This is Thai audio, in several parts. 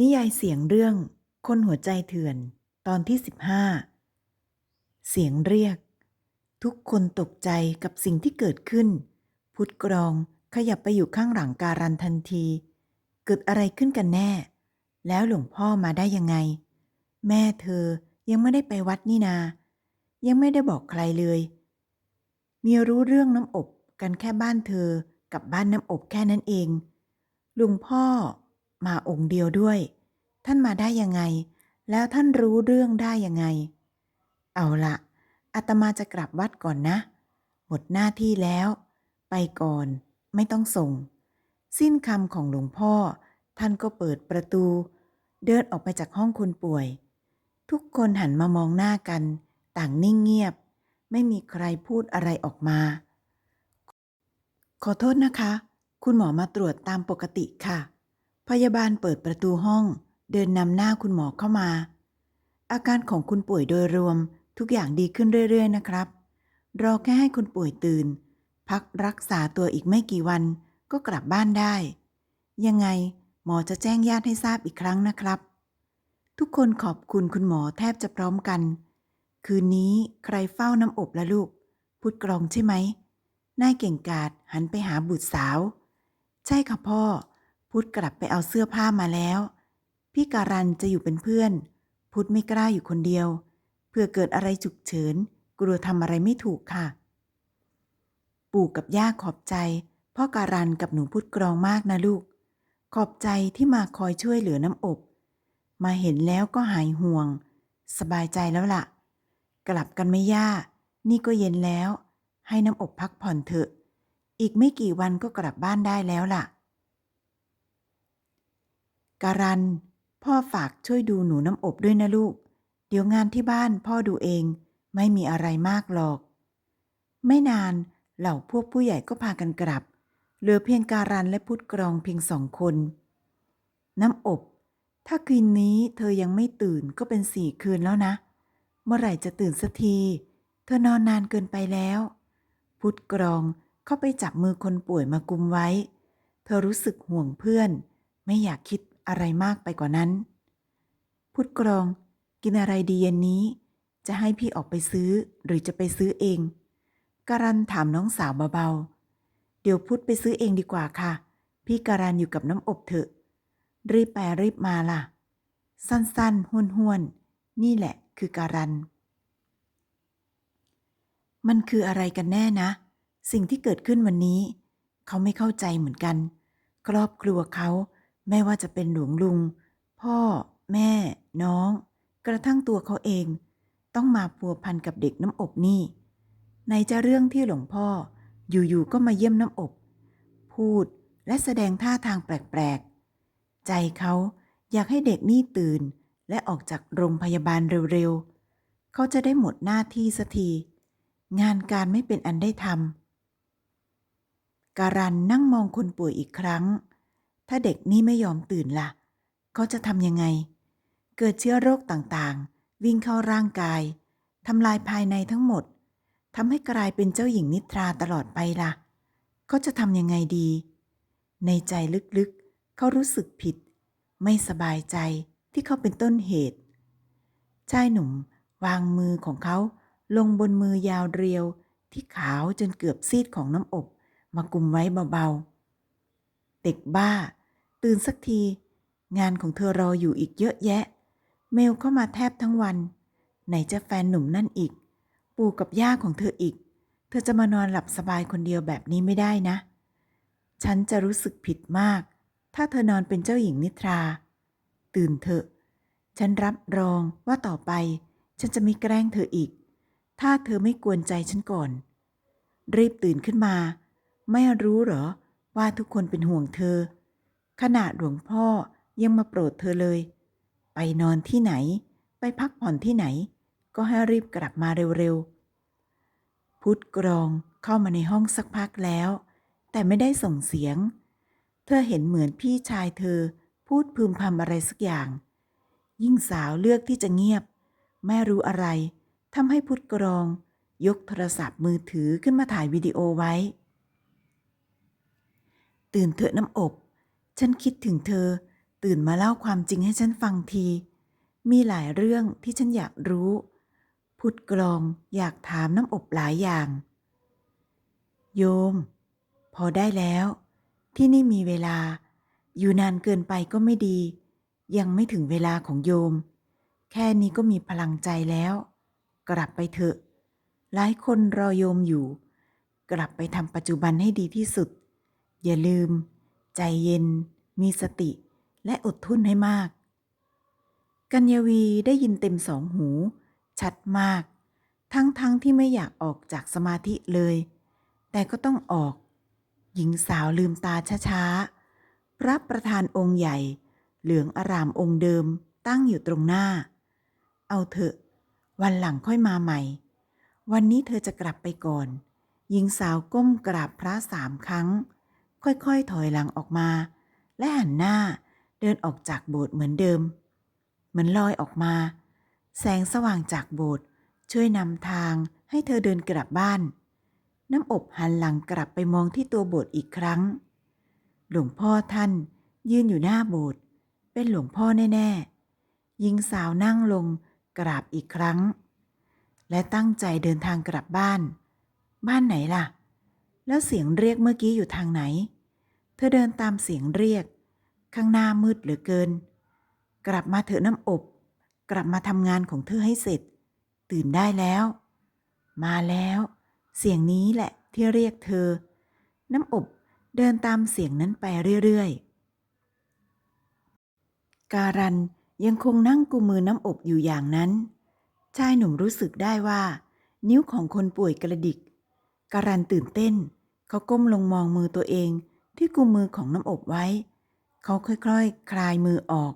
นิยายเสียงเรื่องคนหัวใจเถื่อนตอนที่15เสียงเรียก ทุกคนตกใจกับสิ่งที่เกิดขึ้น พุทธกรองขยับไปอยู่ข้างหลังการันทันที เกิดอะไรขึ้นกันแน่ แล้วหลวงพ่อมาได้ยังไง แม่เธอยังไม่ได้ไปวัดนี่นา ยังไม่ได้บอกใครเลย มีรู้เรื่องน้ำอบกันแค่บ้านเธอกับบ้านน้ำอบแค่นั้นเองลุงพ่อ มาองค์เดียวด้วย ท่านมาได้ยังไง แล้วท่านรู้เรื่องได้ยังไง เอาละอาตมาจะกลับวัดก่อนนะ หมดหน้าที่แล้ว ไปก่อน ไม่ต้องส่ง สิ้นคำของหลวงพ่อ ท่านก็เปิดประตู เดินออกไปจากห้องคนป่วย ทุกคนหันมามองหน้ากัน ต่างนิ่งเงียบ ไม่มีใครพูดอะไรออกมา ขอโทษนะคะ คุณหมอมาตรวจตามปกติค่ะ พยาบาลเปิดประตูห้อง เดินนำหน้าคุณหมอเข้ามา อาการของคุณป่วยโดยรวมทุกอย่างดีขึ้นเรื่อยๆ นะครับ รอแค่ให้คุณป่วยตื่น พักรักษาตัวอีกไม่กี่วันก็กลับบ้านได้ ยังไงหมอจะแจ้งญาติให้ทราบอีกครั้งนะครับ ทุกคนขอบคุณคุณหมอแทบจะพร้อมกัน คืนนี้ใครเฝ้าน้ำอบละลูกพุดกรองใช่ไหมนายเก่งกาจหันไปหาบุตรสาว ใช่ค่ะพ่อ พุทธกลับไปเอาเสื้อผ้ามาแล้ว พี่การันจะอยู่เป็นเพื่อน พุทธไม่กล้าอยู่คนเดียว เพื่อเกิดอะไรฉุกเฉิน กลัวทำอะไรไม่ถูกค่ะ ปู่กับย่าขอบใจ พ่อการันกับหนูพุทธกรองมากนะลูก ขอบใจที่มาคอยช่วยเหลือน้ำอบ มาเห็นแล้วก็หายห่วง สบายใจแล้วล่ะ กลับกันไม่ย่า นี่ก็เย็นแล้ว ให้น้ำอบพักผ่อนเถอะ อีกไม่กี่วันก็กลับบ้านได้แล้วล่ะ การัน พ่อฝากช่วยดูหนูน้ำอบด้วยนะลูก เดี๋ยวงานที่บ้านพ่อดูเอง ไม่มีอะไรมากหรอก ไม่นานเหล่าพวกผู้ใหญ่ก็พากันกลับ เหลือเพียงการันและพุทธกรองเพียงสองคน น้ำอบ ถ้าคืนนี้เธอยังไม่ตื่นก็เป็นสี่คืนแล้วนะ เมื่อไหร่จะตื่นสักที เธอนอนนานเกินไปแล้ว พุทธกรองเข้าไปจับมือคนป่วยมากุมไว้ เธอรู้สึกห่วงเพื่อน ไม่อยากคิด อะไรมากไปกว่านั้น พุทธกรองกินอะไรดีเย็นนี้ จะให้พี่ออกไปซื้อหรือจะไปซื้อเอง การันถามน้องสาวเบาๆ เดี๋ยวพุทธไปซื้อเองดีกว่าค่ะ พี่การันอยู่กับน้ำอบเถอะ รีบไปรีบมาล่ะ สั้นๆห้วนๆนี่แหละคือการัน มันคืออะไรกันแน่นะ สิ่งที่เกิดขึ้นวันนี้ เขาไม่เข้าใจเหมือนกัน ครอบครัวเขา ไม่ว่าจะเป็นหลวงลุง พ่อ แม่ น้อง กระทั่งตัวเขาเอง ต้องมาพัวพันกับเด็กน้ำอบนี่ในจะเรื่องที่หลวงพ่ออยู่ๆก็มาเยี่ยมน้ำอบ พูดและแสดงท่าทางแปลกๆ ใจเขาอยากให้เด็กนี่ตื่น และออกจากโรงพยาบาลเร็วๆ เขาจะได้หมดหน้าที่สักที งานการไม่เป็นอันได้ทำการันนั่งมองคนป่วยอีกครั้ง ถ้าเด็กนี่ไม่ยอมตื่นละ่ะ เขาจะทำยังไง เกิดเชื้อโรคต่างๆ วิ่งเข้าร่างกายทำลายภายในทั้งหมดทำให้กลายเป็นเจ้าหญิงนิทราตลอดไปละ่ะ เขาจะทำยังไงดี ในใจลึกๆ เขารู้สึกผิด ไม่สบายใจที่เขาเป็นต้นเหตุ ชายหนุ่มวางมือของเขาลงบนมือยาวเรียวที่ขาวจนเกือบซีดของน้ำอบ มากุมไว้เบาๆ เด็กบ้า ตื่นสักที งานของเธอรออยู่อีกเยอะแยะ เมลเข้ามาแทบทั้งวัน ไหนจะแฟนหนุ่มนั่นอีก ปู่กับย่าของเธออีก เธอจะมานอนหลับสบายคนเดียวแบบนี้ไม่ได้นะ ฉันจะรู้สึกผิดมาก ถ้าเธอนอนเป็นเจ้าหญิงนิทรา ตื่นเถอะ ฉันรับรองว่าต่อไป ฉันจะไม่แกล้งเธออีก ถ้าเธอไม่กวนใจฉันก่อน รีบตื่นขึ้นมา ไม่รู้เหรอว่าทุกคนเป็นห่วงเธอ ขนาดหลวงพ่อยังมาโปรดเธอเลย ไปนอนที่ไหน ไปพักผ่อนที่ไหน ก็ให้รีบกลับมาเร็วๆ พุทธกรองเข้ามาในห้องสักพักแล้ว แต่ไม่ได้ส่งเสียง เธอเห็นเหมือนพี่ชายเธอพูดพึมพำอะไรสักอย่าง ยิ่งสาวเลือกที่จะเงียบ ไม่รู้อะไรทำให้พุทธกรอง ยกโทรศัพท์มือถือขึ้นมาถ่ายวิดีโอไว้ ตื่นเถอะน้ำอบ ฉันคิดถึงเธอ ตื่นมาเล่าความจริงให้ฉันฟังที มีหลายเรื่องที่ฉันอยากรู้พุทธกรองอยากถามน้ำอบหลายอย่าง โยม พอได้แล้ว ที่นี่มีเวลา อยู่นานเกินไปก็ไม่ดี ยังไม่ถึงเวลาของโยม แค่นี้ก็มีพลังใจแล้ว กลับไปเถอะ หลายคนรอโยมอยู่ กลับไปทำปัจจุบันให้ดีที่สุด อย่าลืม ใจเย็น มีสติ และอดทนให้มาก กัญญาวีได้ยินเต็มสองหู ชัดมาก ทั้งๆทที่ไม่อยากออกจากสมาธิเลย แต่ก็ต้องออก หญิงสาวลืมตาช้าๆพระประธานองค์ใหญ่ เหลืองอารามองค์เดิมตั้งอยู่ตรงหน้า เอาเถอะ วันหลังค่อยมาใหม่ วันนี้เธอจะกลับไปก่อน หญิงสาวก้มกราบพระสามครั้ง ค่อยๆ ถอยหลังออกมา และหันหน้าเดินออกจากโบสถ์เหมือนเดิม เหมือนลอยออกมา แสงสว่างจากโบสถ์ช่วยนำทางให้เธอเดินกลับบ้าน น้ำอบหันหลังกลับไปมองที่ตัวโบสถ์อีกครั้ง หลวงพ่อท่านยืนอยู่หน้าโบสถ์เป็นหลวงพ่อแน่ๆหญิงสาวนั่งลงกราบอีกครั้ง และตั้งใจเดินทางกลับบ้าน บ้านไหนล่ะ แล้วเสียงเรียกเมื่อกี้อยู่ทางไหน เธอเดินตามเสียงเรียก ข้างหน้ามืดเหลือเกิน กลับมาเถอะน้ำอบ กลับมาทำงานของเธอให้เสร็จ ตื่นได้แล้ว มาแล้ว เสียงนี้แหละที่เรียกเธอ น้ำอบเดินตามเสียงนั้นไปเรื่อยๆ การันยังคงนั่งกุมมือน้ำอบอยู่อย่างนั้น ชายหนุ่มรู้สึกได้ว่า นิ้วของคนป่วยกระดิก การันตื่นเต้น เขาก้มลงมองมือตัวเอง ที่กุมมือของน้ำอบไว้ เขาค่อยๆคคลายมือออก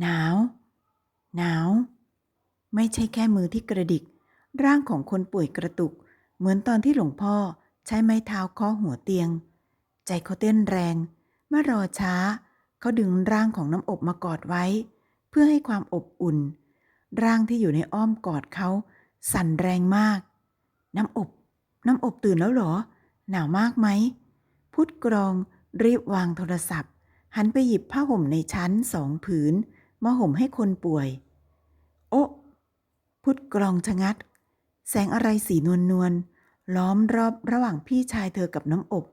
หนาว หนาว ไม่ใช่แค่มือที่กระดิก ร่างของคนป่วยกระตุก เหมือนตอนที่หลวงพ่อใช้ไม้เท้าเคาะหัวเตียง ใจเขาเต้นแรงเมื่อรอช้า เขาดึงร่างของน้ำอบมากอดไว้ เพื่อให้ความอบอุ่น ร่างที่อยู่ในอ้อมกอดเขา สั่นแรงมาก น้ำอบ น้ำอบตื่นแล้วเหรอ หนาวมากไหม พุทธกรองรีบวางโทรศัพท์ หันไปหยิบผ้าห่มในชั้นสองผืน มาห่มให้คนป่วย โอะพุทธกรองชะงัด แสงอะไรสีนวลนวลๆล้อมรอบระหว่างพี่ชายเธอกับน้ำอบ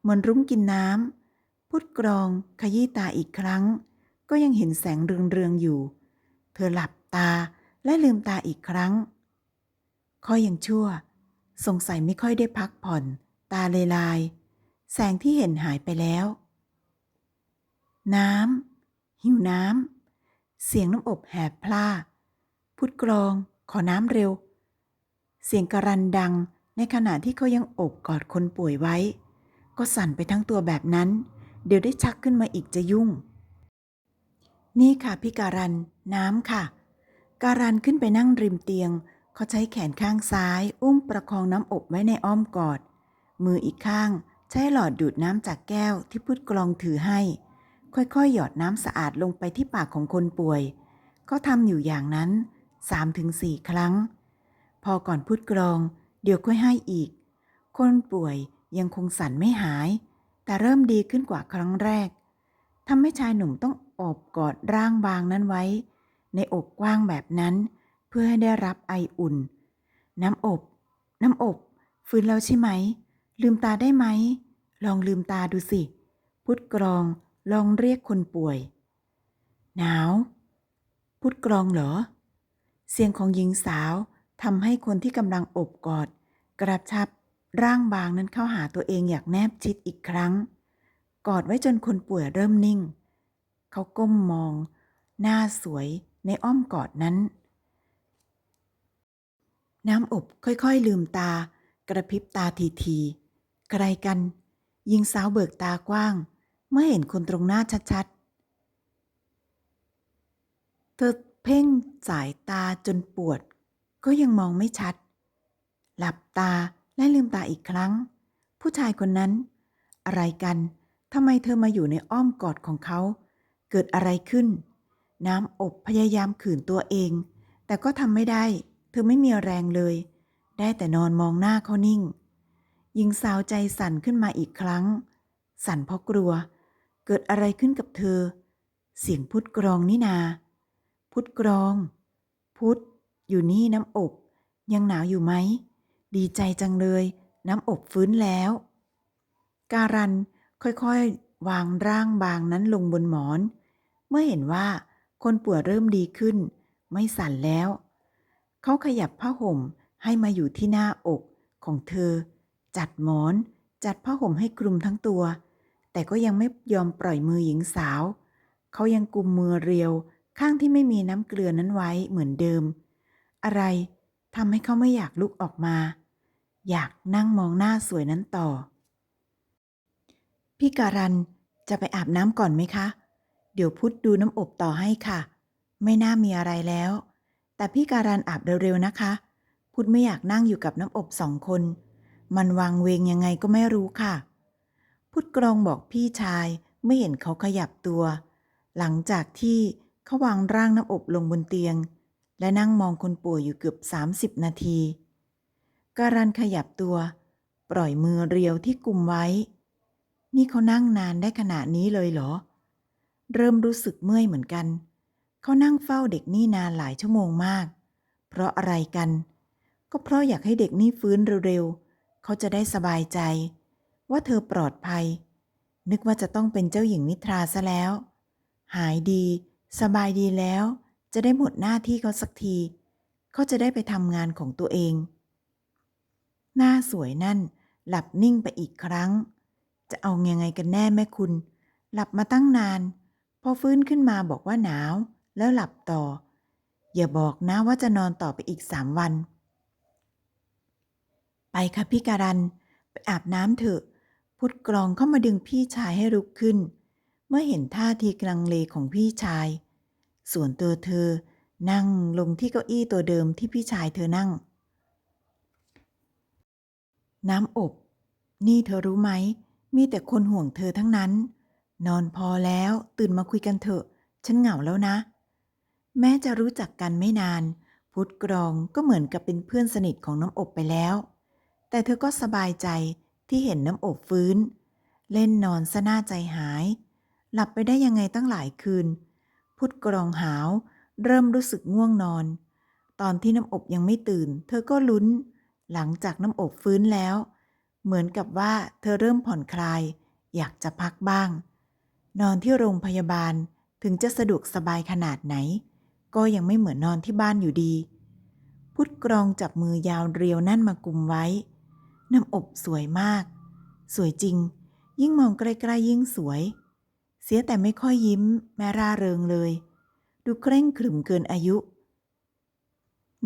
เหมือนรุ้งกินน้ำพุทธกรองขยี้ตาอีกครั้ง ก็ยังเห็นแสงเรืองๆอยู่ เธอหลับตาและลืมตาอีกครั้งข้อยังชั่ว สงสัยไม่ค่อยได้พักผ่อน ตาเลยลาย แสงที่เห็นหายไปแล้ว น้ำ หิวน้ำ เสียงน้ำอบแหบพล่า พุทธกรอง ขอน้ำเร็ว เสียงการันดังในขณะที่เขายังอบกอดคนป่วยไว้ ก็สั่นไปทั้งตัวแบบนั้น เดี๋ยวได้ชักขึ้นมาอีกจะยุ่ง นี่ค่ะพี่การัน น้ำค่ะ การันขึ้นไปนั่งริมเตียง เขาใช้แขนข้างซ้าย อุ้มประคองน้ำอบไว้ในอ้อมกอด มืออีกข้าง ใช้หลอดดูดน้ำจากแก้วที่พุทธกรองถือให้ ค่อยๆ หยอดน้ำสะอาดลงไปที่ปากของคนป่วย ก็ทำอยู่อย่างนั้น 3-4 ครั้ง พอก่อนพุทธกรอง เดี๋ยวค่อยให้อีก คนป่วยยังคงสั่นไม่หาย แต่เริ่มดีขึ้นกว่าครั้งแรกทำให้ชายหนุ่มต้องอบกอดร่างบางนั้นไว้ ในอกกว้างแบบนั้น เพื่อให้ได้รับไออุ่น น้ำอบ น้ำอบ ฟื้นแล้วใช่ไหม ลืมตาได้ไหม ลองลืมตาดูสิ พุทธกรองลองเรียกคนป่วย หนาว พุทธกรองเหรอ เสียงของหญิงสาวทำให้คนที่กำลังอบกอด กระชับร่างบางนั้นเข้าหาตัวเองอยางแนบชิดอีกครั้ง กอดไว้จนคนป่วยเริ่มนิ่ง เขาก้มมอง หน้าสวยในอ้อมกอดนั้น น้ำอบค่อยๆลืมตากระพริบตาทีๆใครกัน หญิงสาวเบิกตากว้าง เมื่อเห็นคนตรงหน้าชัดๆ เธอเพ่งสายตาจนปวด ก็ยังมองไม่ชัด หลับตาและลืมตาอีกครั้ง ผู้ชายคนนั้น อะไรกันทำไมเธอมาอยู่ในอ้อมกอดของเขา เกิดอะไรขึ้น น้ำอบพยายามขืนตัวเอง แต่ก็ทำไม่ได้ เธอไม่มีแรงเลย ได้แต่นอนมองหน้าเขานิ่ง หญิงสาวใจสั่นขึ้นมาอีกครั้ง สั่นเพราะกลัว เกิดอะไรขึ้นกับเธอ เสียงพุทธกรองนี่นา พุทธกรอง พุทธอยู่นี่น้ำอบ ยังหนาวอยู่ไหม ดีใจจังเลย น้ำอบฟื้นแล้ว การันค่อยๆ วางร่างบางนั้นลงบนหมอน เมื่อเห็นว่าคนป่วยเริ่มดีขึ้น ไม่สั่นแล้ว เขาขยับผ้าห่มให้มาอยู่ที่หน้าอกของเธอ จัดหมอน จัดผ้าห่มให้คลุมทั้งตัว แต่ก็ยังไม่ยอมปล่อยมือหญิงสาว เขายังกุมมือเรียว ข้างที่ไม่มีน้ำเกลือนั้นไว้เหมือนเดิม อะไรทำให้เขาไม่อยากลุกออกมา อยากนั่งมองหน้าสวยนั้นต่อ พี่การันจะไปอาบน้ำก่อนไหมคะ เดี๋ยวพุทธดูน้ำอบต่อให้ค่ะ ไม่น่ามีอะไรแล้ว แต่พี่การันอาบเร็วๆนะคะ พุทธไม่อยากนั่งอยู่กับน้ำอบสองคน มันวางเวงยังไงก็ไม่รู้ค่ะ พุทธกรองบอกพี่ชายไม่เห็นเขาขยับตัว หลังจากที่เขาวางร่างน้ำอบลงบนเตียง และนั่งมองคนป่วยอยู่เกือบ 30 นาที การันขยับตัว ปล่อยมือเรียวที่กุมไว้ นี่เขานั่งนานได้ขนาดนี้เลยเหรอ เริ่มรู้สึกเมื่อยเหมือนกัน เขานั่งเฝ้าเด็กนี่นานหลายชั่วโมงมาก เพราะอะไรกัน ก็เพราะอยากให้เด็กนี่ฟื้นเร็วๆ เขาจะได้สบายใจ ว่าเธอปลอดภัย นึกว่าจะต้องเป็นเจ้าหญิงนิทราซะแล้ว หายดี สบายดีแล้ว จะได้หมดหน้าที่เขาสักที เขาจะได้ไปทำงานของตัวเอง หน้าสวยนั่น หลับนิ่งไปอีกครั้ง จะเอายังไงกันแน่แม่คุณ หลับมาตั้งนาน พอฟื้นขึ้นมาบอกว่าหนาว แล้วหลับต่อ อย่าบอกนะว่าจะนอนต่อไปอีกสามวัน ไปค่ะพี่การัน ไปอาบน้ำเถอะ พุทธกรองเข้ามาดึงพี่ชายให้ลุกขึ้น เมื่อเห็นท่าทีกลังเลของพี่ชาย ส่วนตัวเธอนั่งลงที่เก้าอี้ตัวเดิมที่พี่ชายเธอนั่ง น้ำอบ นี่เธอรู้ไหม มีแต่คนห่วงเธอทั้งนั้น นอนพอแล้วตื่นมาคุยกันเถอะ ฉันเหงาแล้วนะ แม้จะรู้จักกันไม่นาน พุทธกรองก็เหมือนกับเป็นเพื่อนสนิทของน้ำอบไปแล้ว แต่เธอก็สบายใจที่เห็นน้ำอบฟื้น เล่นนอนซะหน้าใจหาย หลับไปได้ยังไงตั้งหลายคืน พุทธกรองหาว เริ่มรู้สึกง่วงนอน ตอนที่น้ำอบยังไม่ตื่น เธอก็ลุ้น หลังจากน้ำอบฟื้นแล้ว เหมือนกับว่าเธอเริ่มผ่อนคลาย อยากจะพักบ้าง นอนที่โรงพยาบาลถึงจะสะดวกสบายขนาดไหน ก็ยังไม่เหมือนนอนที่บ้านอยู่ดี พุทธกรองจับมือยาวเรียวนั่นมากุมไว้ น้ำอบสวยมาก สวยจริง ยิ่งมองใกล้ๆยิ่งสวย เสียแต่ไม่ค่อยยิ้ม แม้ร่าเริงเลย ดูเคร่งขรึมเกินอายุ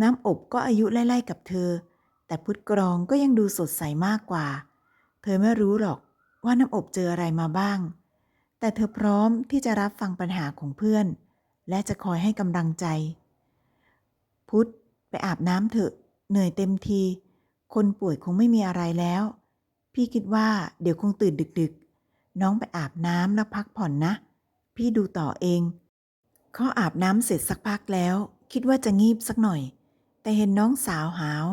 น้ำอบก็อายุไล่ๆกับเธอ แต่พุทธกรองก็ยังดูสดใสมากกว่า เธอไม่รู้หรอกว่าน้ำอบเจออะไรมาบ้าง แต่เธอพร้อมที่จะรับฟังปัญหาของเพื่อน และจะคอยให้กำลังใจ พุทธไปอาบน้ำเถอะ เหนื่อยเต็มที คนป่วยคงไม่มีอะไรแล้ว พี่คิดว่าเดี๋ยวคงตื่นดึกๆ น้องไปอาบน้ำแล้วพักผ่อนนะ พี่ดูต่อเอง เขาอาบน้ำเสร็จสักพักแล้ว คิดว่าจะงีบสักหน่อย แต่เห็นน้องสาวหาว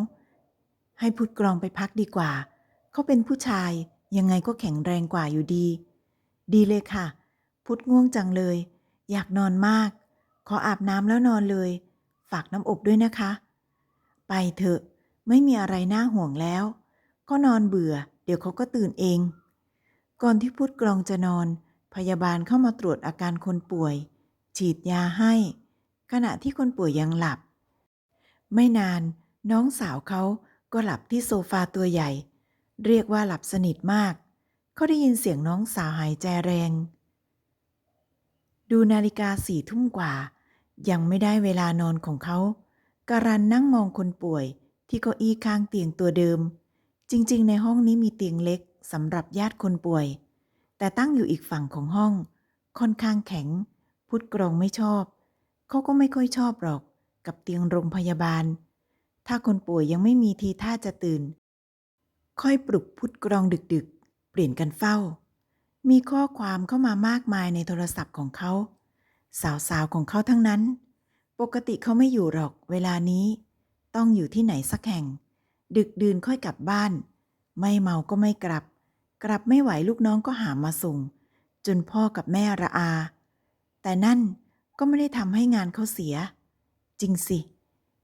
ให้พุทธกรองไปพักดีกว่า เขาเป็นผู้ชายยังไงก็แข็งแรงกว่าอยู่ดี ดีเลยค่ะ พุทธง่วงจังเลย อยากนอนมาก ขออาบน้ำแล้วนอนเลย ฝากน้ำอบด้วยนะคะ ไปเถอะ ไม่มีอะไรน่าห่วงแล้ว ก็นอนเบื่อ เดี๋ยวเขาก็ตื่นเอง ก่อนที่พุทธกรองจะนอน พยาบาลเข้ามาตรวจอาการคนป่วย ฉีดยาให้ ขณะที่คนป่วยยังหลับ ไม่นานน้องสาวเขาก็หลับที่โซฟาตัวใหญ่ เรียกว่าหลับสนิทมาก เขาได้ยินเสียงน้องสาวหายใจแรง ดูนาฬิกาสี่ทุ่มกว่า ยังไม่ได้เวลานอนของเขาการันนั่งมองคนป่วย ที่เก้าอี้ข้างเตียงตัวเดิม จริง ๆ ในห้องนี้มีเตียงเล็กสำหรับญาติคนป่วย แต่ตั้งอยู่อีกฝั่งของห้อง ค่อนข้างแข็ง พุทธกรงไม่ชอบ เขาก็ไม่ค่อยชอบหรอก กับเตียงโรงพยาบาล ถ้าคนป่วยยังไม่มีทีท่าจะตื่น ค่อยปลุกพุทธกรองดึกๆ เปลี่ยนกันเฝ้า มีข้อความเข้ามามากมายในโทรศัพท์ของเขา สาวๆของเขาทั้งนั้น ปกติเขาไม่อยู่หรอกเวลานี้ ต้องอยู่ที่ไหนสักแห่ง ดึกดื่นค่อยกลับบ้าน ไม่เมาก็ไม่กลับ กลับไม่ไหวลูกน้องก็หามาส่ง จนพ่อกับแม่ระอา แต่นั่นก็ไม่ได้ทำให้งานเขาเสีย จริงสิ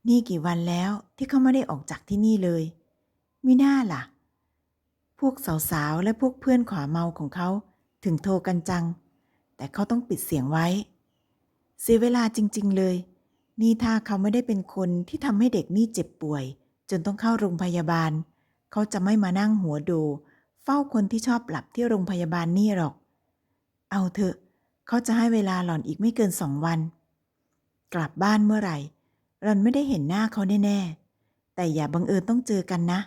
นี่กี่วันแล้วที่เขาไม่ได้ออกจากที่นี่เลยมิน่าล่ะ พวกสาวๆและพวกเพื่อนขวาเมาของเขาถึงโทรกันจัง แต่เขาต้องปิดเสียงไว้ เสียเวลาจริง ๆ เลย นี่ถ้าเขาไม่ได้เป็นคนที่ทำให้เด็กนี่เจ็บป่วย จนต้องเข้าโรงพยาบาล เขาจะไม่มานั่งหัวโดเฝ้าคนที่ชอบหลับที่โรงพยาบาลนี่หรอก เอาเถอะ เขาจะให้เวลาหล่อนอีกไม่เกินสองวัน กลับบ้านเมื่อไหร่ หล่อนไม่ได้เห็นหน้าเขาแน่ๆ แต่อย่าบังเอิญต้องเจอกันนะ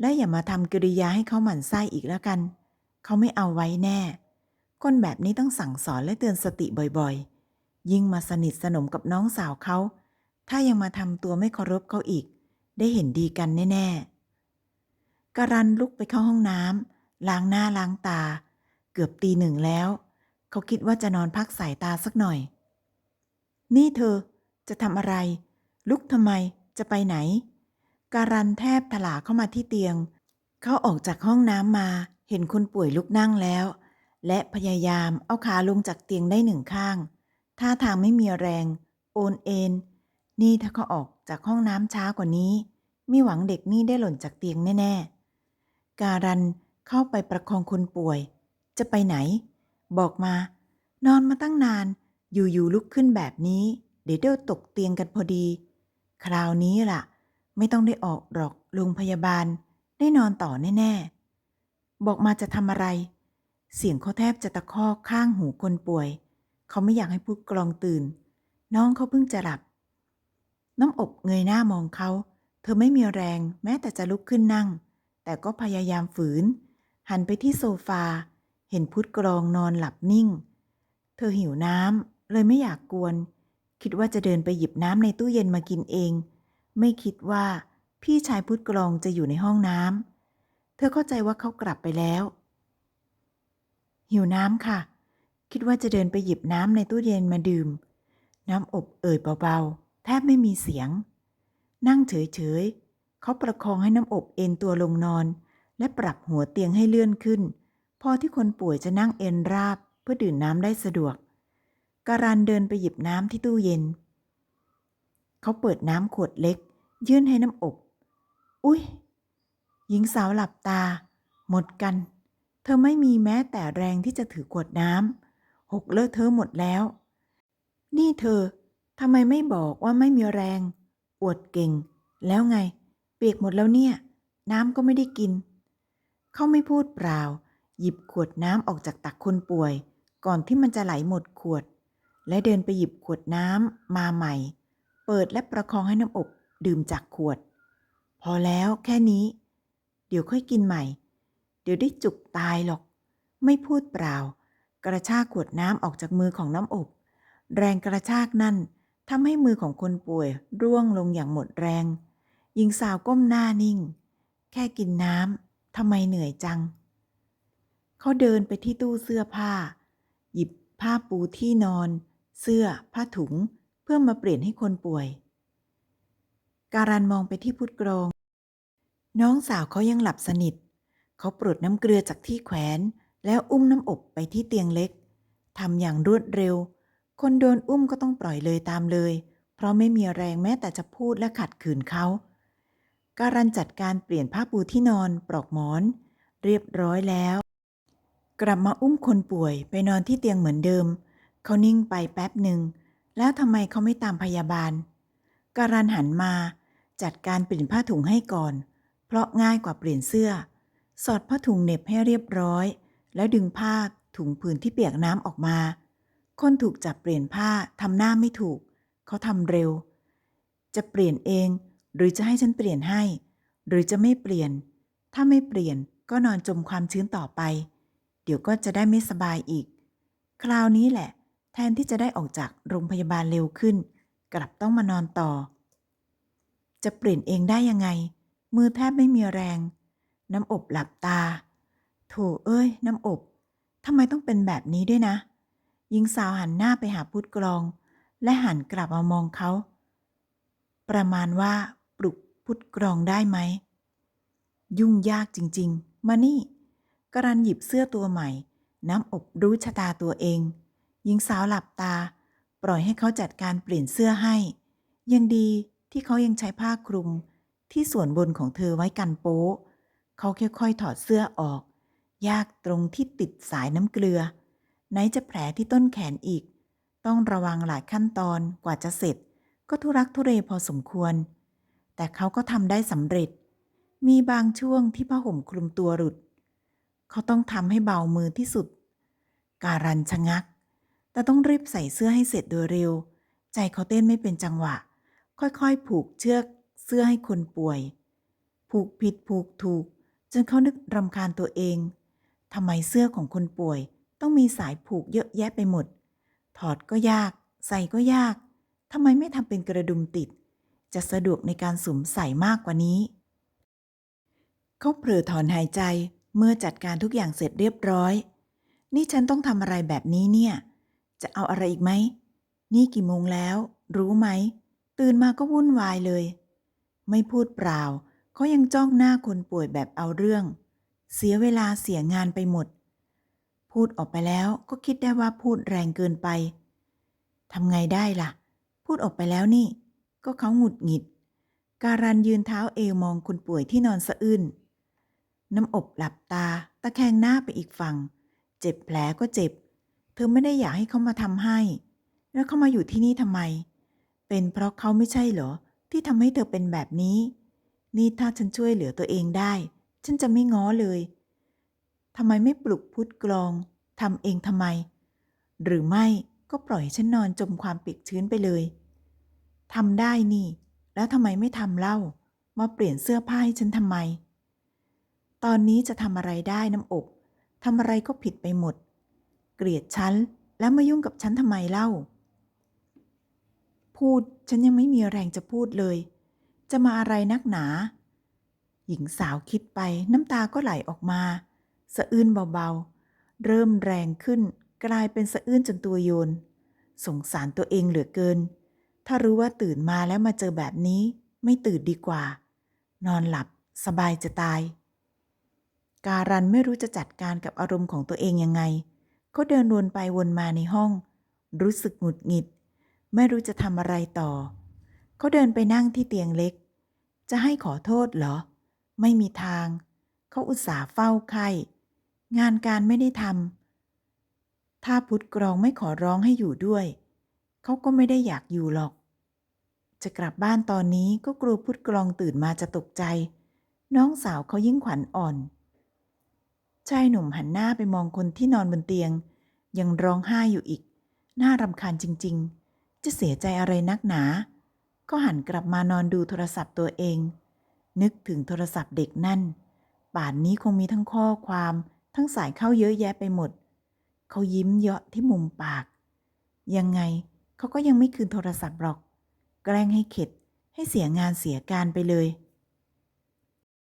และอย่ามาทำกิริยาให้เขาหมั่นไส้อีกแล้วกัน เขาไม่เอาไว้แน่ คนแบบนี้ต้องสั่งสอนและเตือนสติบ่อยๆ ยิ่งมาสนิทสนมกับน้องสาวเขา ถ้ายังมาทำตัวไม่เคารพเขาอีก ได้เห็นดีกันแน่ ๆการันลุกไปเข้าห้องน้ำล้างหน้าล้างตา เกือบตีหนึ่งแล้ว เขาคิดว่าจะนอนพักสายตาสักหน่อย นี่เธอจะทำอะไร ลุกทำไมจะไปไหน การันแทบถลาเข้ามาที่เตียง เขาออกจากห้องน้ำมา เห็นคนป่วยลุกนั่งแล้ว และพยายามเอาขาลงจากเตียงได้หนึ่งข้าง ท่าทางไม่มีแรง โอนเอ็นนี่ถ้าเขาออกจากห้องน้ำช้ากว่านี้ ไมีหวังเด็กนี่ได้หล่นจากเตียงแน่ ๆ การันเข้าไปประคองคนป่วย จะไปไหน บอกมา นอนมาตั้งนาน อยู่ๆลุกขึ้นแบบนี้ เดี๋ยวเดี๋ยวตกเตียงกันพอดี คราวนี้ล่ะ ไม่ต้องได้ออกหรอกโรงพยาบาล ได้นอนต่อแน่ ๆ บอกมาจะทำอะไร เสียงเขาแทบจะตะคอกข้างหูคนป่วย เขาไม่อยากให้พูดกลองตื่น น้องเขาเพิ่งจะหลับ น้ำอบเงยหน้ามองเขา เธอไม่มีแรงแม้แต่จะลุกขึ้นนั่ง แต่ก็พยายามฝืน หันไปที่โซฟา เห็นพุทธกรองนอนหลับนิ่ง เธอหิวน้ำเลยไม่อยากกวน คิดว่าจะเดินไปหยิบน้ำในตู้เย็นมากินเอง ไม่คิดว่าพี่ชายพุทธกรองจะอยู่ในห้องน้ำเธอเข้าใจว่าเขากลับไปแล้ว หิวน้ำค่ะ คิดว่าจะเดินไปหยิบน้ำในตู้เย็นมาดื่ม น้ำอบเอ่ยเบาๆ แทบไม่มีเสียง นั่งเฉยๆ เขาประคองให้น้ำอบเอนตัวลงนอน และปรับหัวเตียงให้เลื่อนขึ้น พอที่คนป่วยจะนั่งเอนราบเพื่อดื่มน้ำได้สะดวก การันเดินไปหยิบน้ำที่ตู้เย็น เขาเปิดน้ำขวดเล็ก ยื่นให้น้ำอบ อุ้ยหญิงสาวหลับตา หมดกัน เธอไม่มีแม้แต่แรงที่จะถือขวดน้ำ หกเลอะเทอะหมดแล้ว นี่เธอทำไมไม่บอกว่าไม่มีแรง อวดเก่ง แล้วไง เปียกหมดแล้วเนี่ย น้ำก็ไม่ได้กิน เขาไม่พูดเปล่า หยิบขวดน้ำออกจากตักคนป่วย ก่อนที่มันจะไหลหมดขวด และเดินไปหยิบขวดน้ำมาใหม่ เปิดและประคองให้น้ำอบดื่มจากขวด พอแล้วแค่นี้ เดี๋ยวค่อยกินใหม่ เดี๋ยวได้จุกตายหรอก ไม่พูดเปล่า กระชากขวดน้ำออกจากมือของน้ำอบ แรงกระชากนั่นทำให้มือของคนป่วยร่วงลงอย่างหมดแรงหญิงสาวก้มหน้านิ่ง แค่กินน้ำทำไมเหนื่อยจัง เขาเดินไปที่ตู้เสื้อผ้า หยิบผ้าปูที่นอน เสื้อ ผ้าถุง เพื่อมาเปลี่ยนให้คนป่วย การันมองไปที่พุทธกรองน้องสาวเขายังหลับสนิท เขาปรดน้ำเกลือจากที่แขวน แล้วอุ้มน้ำอบไปที่เตียงเล็กทำอย่างรวดเร็ว คนโดนอุ้มก็ต้องปล่อยเลยตามเลย เพราะไม่มีแรงแม้แต่จะพูดและขัดขืนเขา การันจัดการเปลี่ยนผ้าปูที่นอนปลอกหมอน เรียบร้อยแล้ว กลับมาอุ้มคนป่วยไปนอนที่เตียงเหมือนเดิม เขานิ่งไปแป๊บหนึ่ง แล้วทำไมเขาไม่ตามพยาบาล การันหันมา จัดการเปลี่ยนผ้าถุงให้ก่อน เพราะง่ายกว่าเปลี่ยนเสื้อ สอดผ้าถุงเน็บให้เรียบร้อย แล้วดึงผ้าถุงผืนที่เปียกน้ำออกมา คนถูกจับเปลี่ยนผ้าทำหน้าไม่ถูก เขาทำเร็ว จะเปลี่ยนเอง หรือจะให้ฉันเปลี่ยนให้ หรือจะไม่เปลี่ยน ถ้าไม่เปลี่ยนก็นอนจมความชื้นต่อไป เดี๋ยวก็จะได้ไม่สบายอีก คราวนี้แหละ แทนที่จะได้ออกจากโรงพยาบาลเร็วขึ้น กลับต้องมานอนต่อ จะเปลี่ยนเองได้ยังไง มือแทบไม่มีแรง น้ำอบหลับตา โถเอ้ย น้ำอบทำไมต้องเป็นแบบนี้ด้วยนะหญิงสาวหันหน้าไปหาพุทธกรอง และหันกลับมามองเขา ประมาณว่าปลุกพุทธกรองได้ไหม ยุ่งยากจริง ๆ มานี่กรันหยิบเสื้อตัวใหม่ น้ำอบรู้ชะตาตัวเอง หญิงสาวหลับตา ปล่อยให้เขาจัดการเปลี่ยนเสื้อให้ ยังดีที่เขายังใช้ผ้าคลุมที่ส่วนบนของเธอไว้กันโป๊ะ เขาค่อยๆถอดเสื้อออก ยากตรงที่ติดสายน้ำเกลือ ไหนจะแผลที่ต้นแขนอีก ต้องระวังหลายขั้นตอนกว่าจะเสร็จ ก็ทุรักทุเรพอสมควร แต่เขาก็ทำได้สำเร็จ มีบางช่วงที่ผ้าห่มคลุมตัวหลุด เขาต้องทำให้เบามือที่สุด การันชะงัก แต่ต้องรีบใส่เสื้อให้เสร็จโดยเร็ว ใจเขาเต้นไม่เป็นจังหวะ ค่อยๆ ผูกเชือกเสื้อให้คนป่วย ผูกผิดผูกถูก จนเขานึกรำคาญตัวเอง ทำไมเสื้อของคนป่วย ต้องมีสายผูกเยอะแยะไปหมด ถอดก็ยาก ใส่ก็ยาก ทำไมไม่ทำเป็นกระดุมติด จะสะดวกในการสวมใส่มากกว่านี้ เขาเผลอถอนหายใจเมื่อจัดการทุกอย่างเสร็จเรียบร้อย นี่ฉันต้องทำอะไรแบบนี้เนี่ย จะเอาอะไรอีกไหม นี่กี่โมงแล้ว รู้ไหม ตื่นมาก็วุ่นวายเลย ไม่พูดเปล่าเขายังจ้องหน้าคนป่วยแบบเอาเรื่อง เสียเวลาเสียงานไปหมด พูดออกไปแล้วก็คิดได้ว่าพูดแรงเกินไปทำไงได้ล่ะ พูดออกไปแล้วนี่ ก็เขาหงุดหงิด การันยืนเท้าเอวมองคนป่วยที่นอนสะอื้นน้ำอบหลับตา ตะแคงหน้าไปอีกฝั่ง เจ็บแผลก็เจ็บ เธอไม่ได้อยากให้เขามาทำให้ แล้วเขามาอยู่ที่นี่ทำไม เป็นเพราะเขาไม่ใช่เหรอ ที่ทำให้เธอเป็นแบบนี้ นี่ถ้าฉันช่วยเหลือตัวเองได้ ฉันจะไม่ง้อเลยทำไมไม่ปลุกพุทธกลองทำเองทำไม หรือไม่ก็ปล่อยฉันนอนจมความเปียกชื้นไปเลยทำได้นี่ แล้วทำไมไม่ทำเล่า มาเปลี่ยนเสื้อผ้าให้ฉันทำไม ตอนนี้จะทำอะไรได้น้ำอบทำอะไรก็ผิดไปหมด เกลียดฉันแล้วมายุ่งกับฉันทำไมเล่า พูดฉันยังไม่มีแรงจะพูดเลย จะมาอะไรนักหนา หญิงสาวคิดไปน้ำตาก็ไหลออกมา สะอื้นเบาๆ เริ่มแรงขึ้นกลายเป็นสะอื้นจนตัวโยน สงสารตัวเองเหลือเกิน ถ้ารู้ว่าตื่นมาแล้วมาเจอแบบนี้ ไม่ตื่นดีกว่า นอนหลับสบายจะตาย การันไม่รู้จะจัดการกับอารมณ์ของตัวเองยังไง เขาเดินวนไปวนมาในห้อง รู้สึกหงุดหงิด ไม่รู้จะทำอะไรต่อ เขาเดินไปนั่งที่เตียงเล็ก จะให้ขอโทษเหรอ ไม่มีทาง เขาอุตส่าห์เฝ้าไข้งานการไม่ได้ทำถ้าพุทธกรองไม่ขอร้องให้อยู่ด้วย เขาก็ไม่ได้อยากอยู่หรอก จะกลับบ้านตอนนี้ก็กลัวพุทธกรองตื่นมาจะตกใจ น้องสาวเขายิ่งขวัญอ่อน ชายหนุ่มหันหน้าไปมองคนที่นอนบนเตียง ยังร้องไห้อยู่อีก น่ารำคาญจริง ๆ จะเสียใจอะไรนักหนา ก็หันกลับมานอนดูโทรศัพท์ตัวเอง นึกถึงโทรศัพท์เด็กนั่น ป่านนี้คงมีทั้งข้อความทั้งสายเข้าเยอะแยะไปหมด เขายิ้มเยาะที่มุมปาก ยังไงเขาก็ยังไม่คืนโทรศัพท์หรอก แกล้งให้เข็ดให้เสียงานเสียการไปเลย